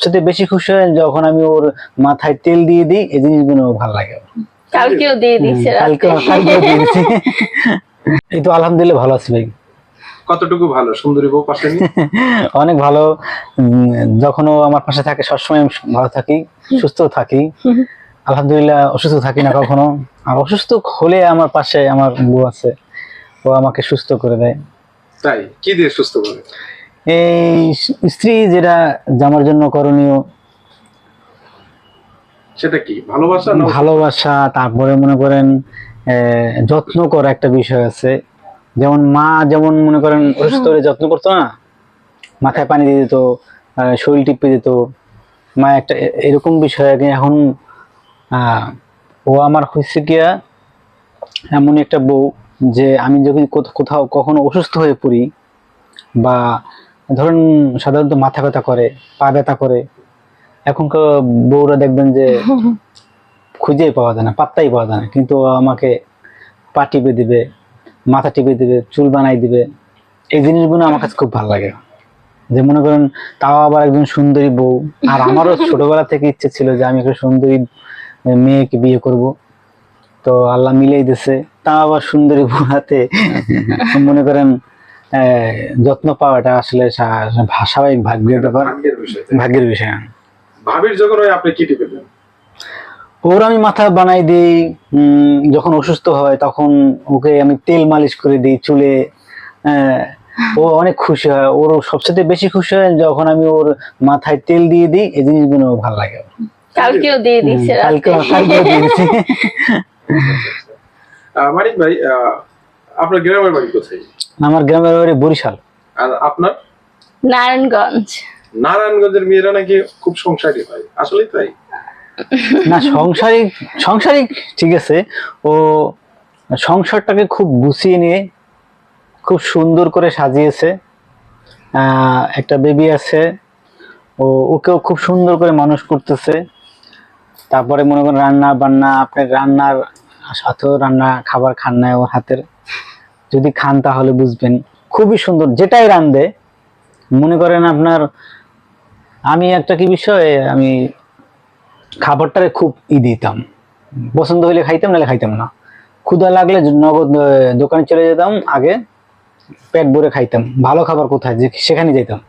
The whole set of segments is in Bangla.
সবচেয়ে বেশি খুশি হয় যখন আমি ওর মাথায় তেল দিয়ে দিই এই জিনিসগুলো ওর ভালো লাগে। কালকেও দিয়ে দিচ্ছে কালকে রাতে কালকে দিয়েছি এই তো আলহামদুলিল্লাহ ভালো আছি ভাই। কতটুকু ভালো? সুন্দরী বউ পাশে? অনেক ভালো। যখন ও আমার পাশে থাকে সবসময় আমি ভালো থাকি সুস্থ থাকি। আলহামদুলিল্লাহ অসুস্থ থাকি না কখনো। আর অসুস্থ হলে আমার পাশে আমার বউ আছে। ও আমাকে সুস্থ করে দেয়। তাই? কি দিয়ে সুস্থ করে? এই স্ত্রী যেটা জামার জন্য করণীয় সেটা কি? ভালোবাসা ভালোবাসা তারপরে মনে করেন যত্ন করা একটা বিষয় আছে। যেমন মা যেমন মনে করেন অসুস্থ হলে যত্ন করতো না? মাথায় পানি দিয়ে দিত শরীর টিপে দিত। মা একটা এরকম বিষয় এখন আহ, ও আমার হয়েছে গিয়া এমন একটা বউ যে আমি যদি কোথ- কোথাও কখনো অসুস্থ হয়ে পড়ি বা ধরুন সাধারণত মাথা ব্যথা করে পা ব্যথা করে এখনকার বউরা দেখবেন যে খুঁজেই পাওয়া যায় না পাত্তাই পাওয়া যায় না। কিন্তু আমাকে পা টিপে দিবে মাথা টিপে দিবে চুল বানাই দিবে এই জিনিসগুলো আমার কাছে খুব ভালো লাগে। যে মনে করেন তাও আবার একজন সুন্দরী বউ। আর আমারও ছোটবেলা থেকে ইচ্ছে ছিল যে আমি একটা সুন্দরী মেয়েকে বিয়ে করব। তো আল্লাহ মিলেই দিছে। তাও আবার সুন্দরী বউ হাতে মনে করেন যত্ন পাওয়াটা আসলে স্বাভাবিক ভাগ্যের ব্যাপার। ভাগ্যের বিষয় ভাবির যখন আপনি কি টিপে দেন? ওর আমি মাথা বানাই দিই যখন অসুস্থ হয় তখন ওকে আমি তেল মালিশ করে দিই চুলে। আহ, ও অনেক খুশি হয়। ওর সবচেয়ে বেশি খুশি হয় যখন আমি ওর মাথায় তেল দিয়ে দিই এই জিনিসগুলো ওর ভালো লাগে। কালকেও দিয়ে দিচ্ছে রাতে কালকে কালকে দিয়েছি। মানিক ভাই আহ, আপনার গ্রামের বাড়ি কোথায়? আমার গ্রামের বাড়ি বরিশাল। আর আপনার? নারায়ণগঞ্জ। নারায়ণগঞ্জের মেয়েরা নাকি খুব সংসারী হয়। আসলেই তাই? না সংসারিক সংসারিক ঠিক আছে। ও সংসারটাকে খুব গুছিয়ে নিয়ে খুব সুন্দর করে সাজিয়েছে। একটা বেবি আছে। ও ওকেও খুব সুন্দর করে মানুষ করতেছে। তারপরে মনে করেন রান্না বান্না আপনার রান্নার সাথেও রান্না খাবার খান না ওর হাতের। যদি খান তাহলে বুঝবেন খুবই সুন্দর। যেটাই রান্ধে মনে করেন আপনার, আমি একটা কি বিষয়ে, আমি খাবারটারে খুব ই দিতাম। পছন্দ হইলে খাইতাম, নাহলে খাইতাম না। ক্ষুদা লাগলে নগদ দোকানে চলে যেতাম, আগে পেট ভরে খাইতাম। ভালো খাবার কোথায়? যে সেখানে যেতাম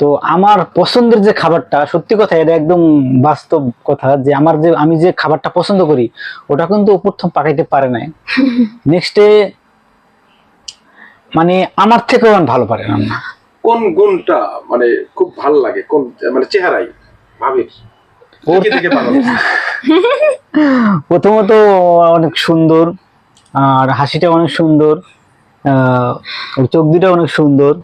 তো আমার পছন্দের যে খাবারটা সত্যি কথা এটা একদম বাস্তব কথা যে আমার যে আমি যে খাবারটা পছন্দ করি ওটা কিন্তু প্রথম পাকাইতে পারে নাই। নেক্সটে মানে আমার থেকেও ভালো পারে রান্না। কোন গুণটা মানে খুব ভালো লাগে? কোন মানে চেহারাই ভাবির? প্রথমত অনেক সুন্দর আর হাসিটা অনেক সুন্দর চোখ দুটা অনেক সুন্দর।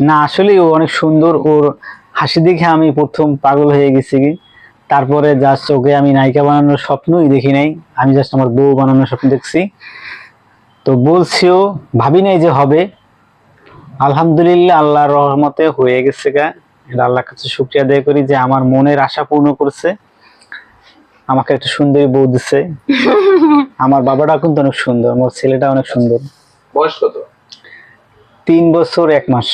না আসলে ও অনেক সুন্দর। ওর হাসি দেখে আমি প্রথম পাগল হয়ে গেছি। কি তারপরে জাস্ট ওকে আমি নায়িকা বানানোর স্বপ্নই দেখি নাই। আমি জাস্ট আমার বউ বানানোর স্বপ্ন দেখছি। তো বলছিও ভাবি নাই যে হবে। আলহামদুলিল্লাহ আল্লাহর রহমতে হয়ে গেছে গা। এটা আল্লাহর কাছে শুক্রিয়া আদায় করি যে আমার মনের আশা পূর্ণ করছে। আমাকে একটা সুন্দরী বউ দিছে। আমার বাবাটা কিন্তু অনেক সুন্দর আমার ছেলেটা অনেক সুন্দর। বয়স কত? তিন বছর এক মাস।